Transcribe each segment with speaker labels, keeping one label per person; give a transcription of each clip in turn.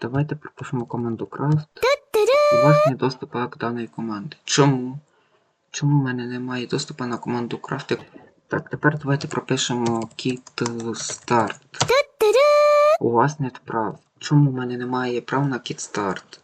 Speaker 1: давайте пропишемо команду craft. У вас не доступу до даної команди. Чому? Чому в мене немає доступу на команду craft? Так, тепер давайте пропишемо kit start. У вас нет прав. Чому в мене немає прав на kit start?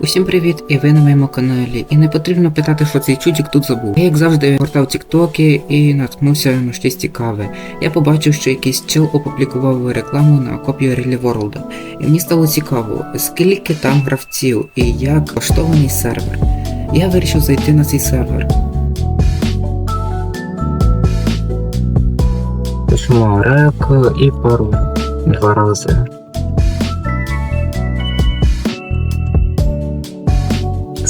Speaker 1: Усім привіт, і ви на моєму каналі. І не потрібно питати, що цей чудик тут забув. Я як завжди гортав тіктоки і наткнувся на щось цікаве. Я побачив, що якийсь чел опублікував рекламу на копію Релі World. І мені стало цікаво, скільки там гравців і як влаштований сервер. Я вирішив зайти на цей сервер. Пишемо рек і пароль два рази.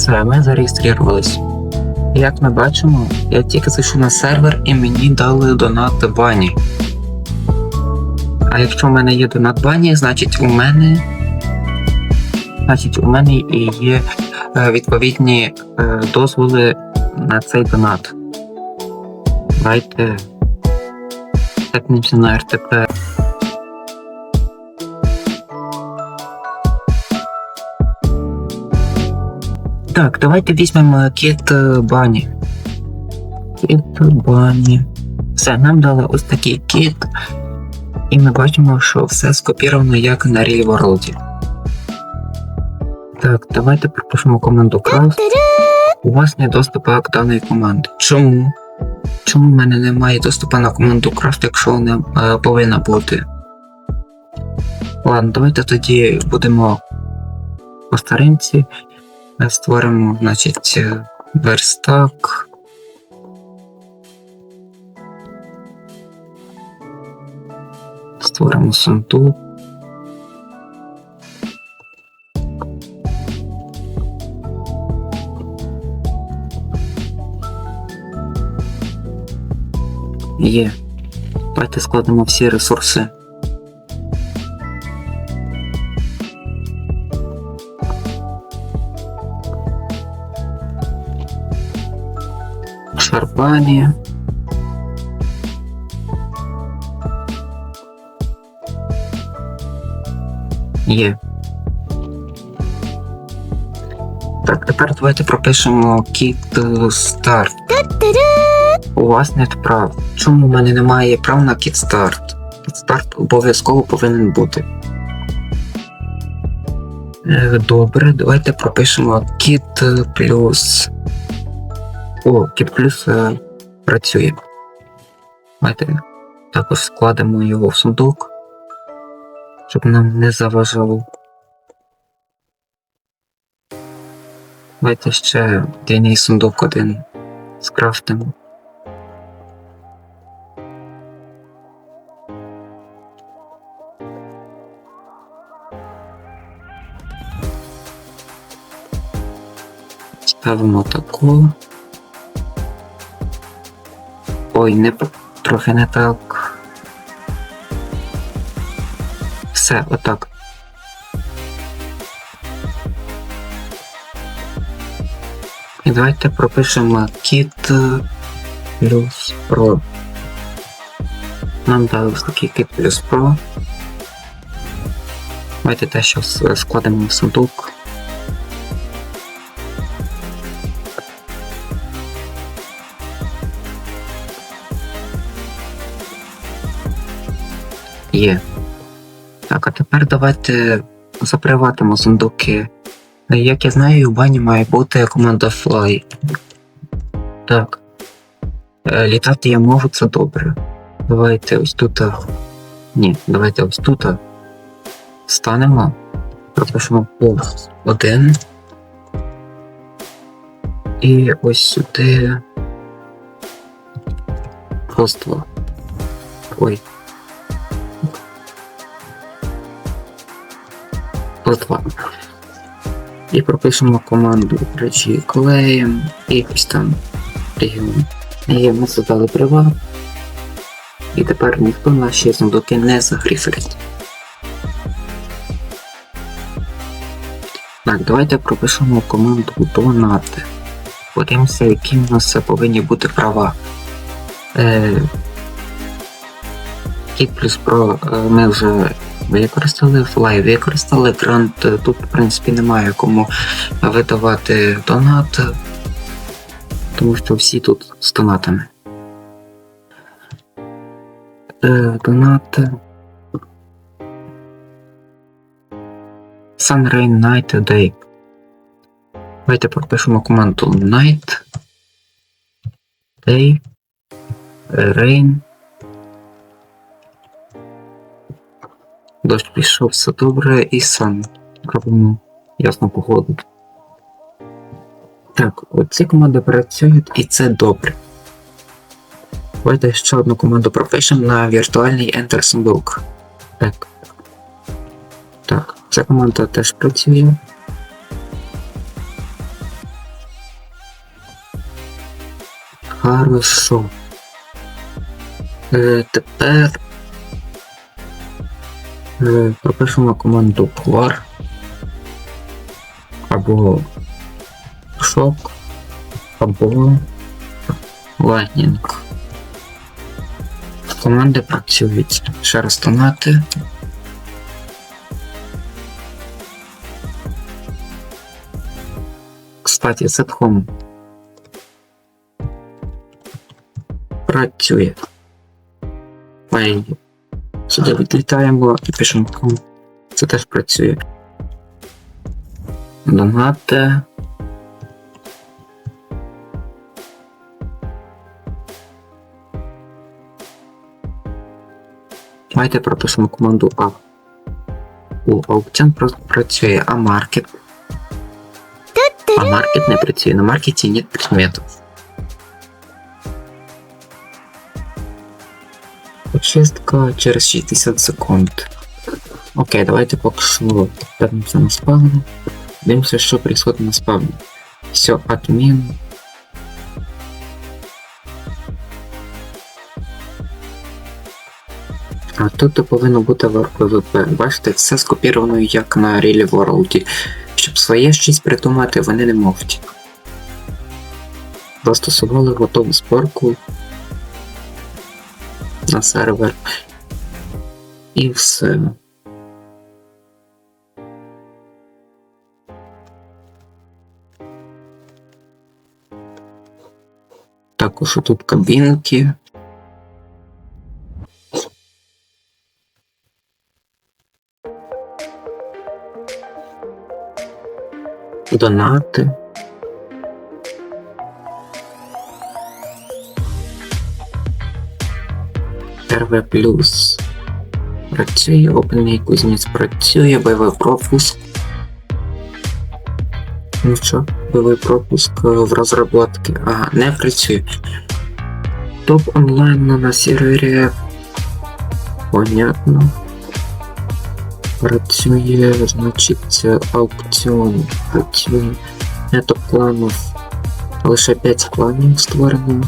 Speaker 1: Все, ми зареєструвались. Як ми бачимо, я тільки зайшов на сервер і мені дали донат бані. А якщо в мене є донат бані, значить у мене. Значить, у мене є е, відповідні е, дозволи на цей донат. Давайте тепнемося на РТП. Так, давайте візьмемо кіт е, бані. Кіт бані. Все, нам дали ось такий кіт. І ми бачимо, що все скопіровано як на Real World. Так, давайте пропишемо команду craft. У вас не доступу до даної команди. Чому? Чому в мене немає доступу на команду craft, якщо вона е, повинна бути? Ладно, давайте тоді будемо по старинці. Створимо, значить, е, верстак. Створимо сундук. Є. Давайте складемо всі ресурси. Шарпані. Є. Так, тепер давайте пропишемо kit start. У вас нет прав. Чому в мене немає прав на start? Kit start обов'язково повинен бути. Е, Добре, давайте пропишемо kit плюс. О, kit плюс е, працює. Давайте також складемо його в сундук, щоб нам не заважало. Давайте ще дійний сундук один скрафтимо. Ставимо таку. Ой, не трохи не так. Все, отак. І давайте пропишемо kit плюс pro. Нам дали такий kit плюс pro. Давайте те, що складемо в сундук. Є. Так, а тепер давайте заприватимо сундуки. Е, Як я знаю, у бані має бути команда Fly. Так. Е, Літати я можу, це добре. Давайте ось тут. Ні, давайте ось тут. Станемо. Пропишемо плюс один. І ось сюди. Просто. Ой. Плюс два. І пропишемо команду речі клеєм якийсь там регіон. І ми задали права. І тепер ніхто наші сундуки не загріферить. Так, давайте пропишемо команду донати. Подивимося, які в нас повинні бути права. Е, Kit плюс Pro е, ми вже використали, флай використали, грант е, тут, в принципі, немає кому видавати донат, тому що всі тут з донатами. Е, донат. Sunrain Night Day. Давайте пропишемо команду Night Day Rain. Дощ пішов, все добре, і Sun. Робимо ясну погоду. Так, оці команди працюють і це добре. Давайте ще одну команду пропишемо на віртуальний Enter Book. Так. Так, ця команда теж працює. Хорошо. Е, тепер пропишемо команду Quar або Shock або Lightning. Команди працюють. Ще раз донати. Кстати, Home працює. Ми сюди відлітаємо і пишемо Це теж працює. Донати. Давайте пропишемо команду А. У аукціон працює, а маркет. А маркет не працює. На маркеті нет предметов. Очистка через 60 секунд. Окей, давайте поки що вернемося на спавн. Дивимося, що происходит на спавні. Все, адмін. А тут повинно бути ВП. Бачите, все скопіровано як на Really World. Щоб своє щось придумати, вони не можуть. Застосували готову зборку на сервер. І все. Також тут кабінки. Донати. РВ плюс. Працює, опальний кузнець працює, бойовий пропуск. Ну що, бойовий пропуск е, в розробці. Ага, не працює. Топ онлайн на сервері. Понятно. Працює, значить, аукціон. Працює. Нету кланів. Лише 5 кланів створено.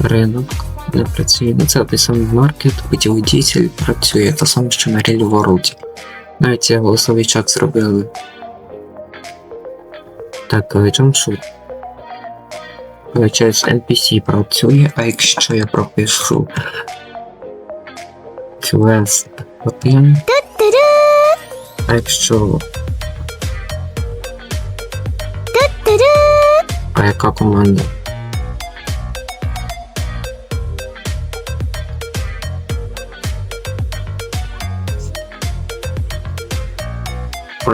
Speaker 1: Ринок не працює. Ну це той самий маркет, путіводитель працює, те саме, що на Real World. Навіть голосовий чат зробили. Так, jumpsuit. Через NPC працює, а якщо я пропишу Quest 1, а якщо А яка команда?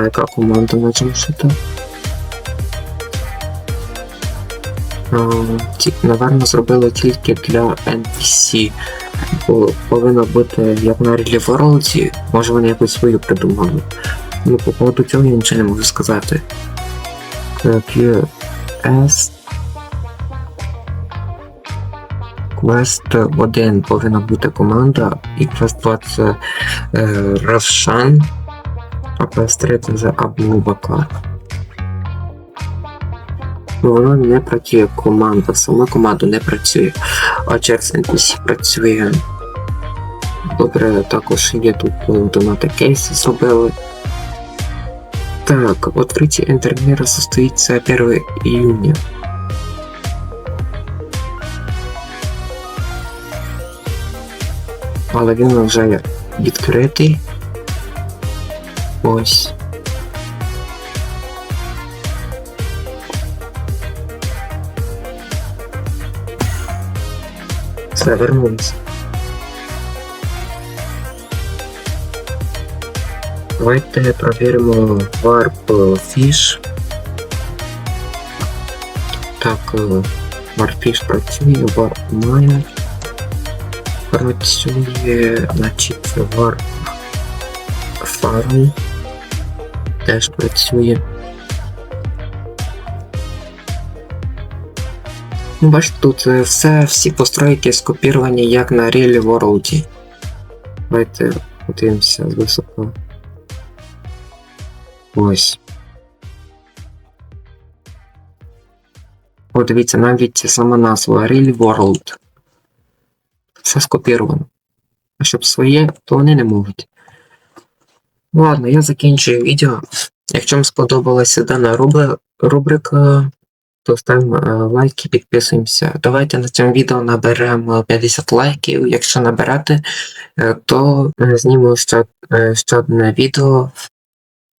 Speaker 1: Яка команда на джамшута? Наверно, зробили тільки для NPC. Бо повинно бути як на Real World, може вони якусь свою придумали. Ну, по поводу цього я нічого не можу сказати. QS Quest 1 повинна бути команда, і Quest 2 це е, Равшан, а Quest 3 це вже Абу-Бакар. Воно не працює команда, сама команда не працює, а через NPC працює. Добре, також є тут е, донати кейси зробили. Так, открытие интермира состоится 1 июня. Він вже відкритий. Ось. Все, вернулись. Давайте проверимо warp fish. Так, е, warp fish працює, warp mine працює, значить warp farm теж працює. Ну, бачите, тут е, все, всі постройки скопіровані як на Real World. Давайте подивимося з високо. Ось. О, дивіться, навіть сама назва Real World. Все скопіровано. А щоб своє, то вони не можуть. Ладно, я закінчую відео. Якщо вам сподобалася дана рубрика, то ставимо е, лайки, підписуємося. Давайте на цьому відео наберемо 50 лайків. Якщо наберете, е, то е, зніму ще, ще одне відео,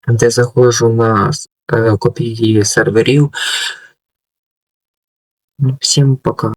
Speaker 1: де заходжу на копії серверів. Всім пока.